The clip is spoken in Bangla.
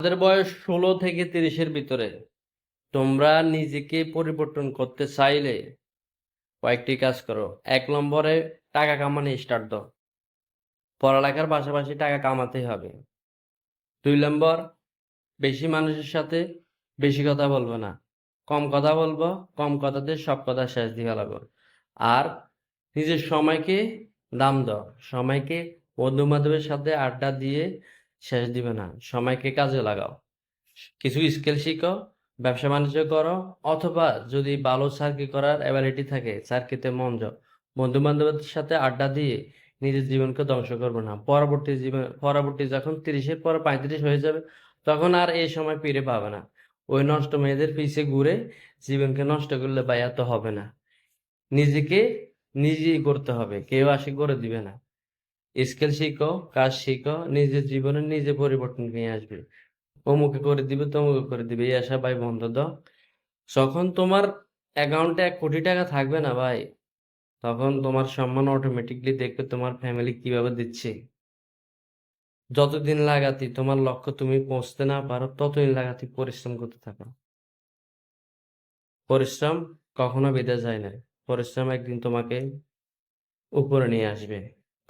তাদের বয়স ষোলো থেকে তিরিশের ভিতরে। তোমরা নিজেকে পরিবর্তন করতে চাইলে কয়েকটি কাজ করো। এক নম্বরে টাকা কামানো স্টার্ট দাও। পড়ালেখার পাশাপাশি টাকা কামাতেই হবে। দুই নম্বর, বেশি মানুষের সাথে বেশি কথা বলব না। কম কথা বলব, কম কথাতে সব কথা শেষ দিয়ে ফেলাবো। আর নিজের সময়কে দাম দাও। সময়কে বন্ধু বান্ধবের সাথে আড্ডা দিয়ে শেষ দিবে না। সময়কে কাজে লাগাও। কিছু স্কিল শিখো, ব্যবসা বাণিজ্য করো, অথবা যদি ভালো চাকরি করার অ্যাবিলিটি থাকে, চাকরিতে মন যাও বন্ধু বান্ধবের সাথে আড্ডা দিয়ে নিজের জীবনকে ধ্বংস করবে না। পরবর্তী জীবন, পরবর্তী যখন তিরিশের পর পঁয়ত্রিশ হয়ে যাবে, তখন আর এই সময় ফিরে পাবে না। ওই নষ্ট মেয়েদের পিছে ঘুরে জীবনকে নষ্ট করলে ভাইয়া তো হবে না। নিজেকে নিজেই করতে হবে। কেউ আসে করে দিবে না। স্কিল শিখো, কাজ শিখো, নিজের জীবনে নিজে পরিবর্তন নিয়ে আসবে। অমুকে করে দিবে, তমুকে করে দিবে, এই আশা ভাই বন্ধ দাও যখন তোমার অ্যাকাউন্টে এক কোটি টাকা থাকবে না ভাই, তখন তোমার সম্মান অটোমেটিকলি দেখবে তোমার ফ্যামিলি কীভাবে দিচ্ছে। যতদিন লাগাতি তোমার লক্ষ্য তুমি পৌঁছতে না পারো, ততদিন লাগাতি পরিশ্রম করতে থাকো। পরিশ্রম কখনো বেঁধে যায় না। পরিশ্রম একদিন তোমাকে উপরে নিয়ে আসবে।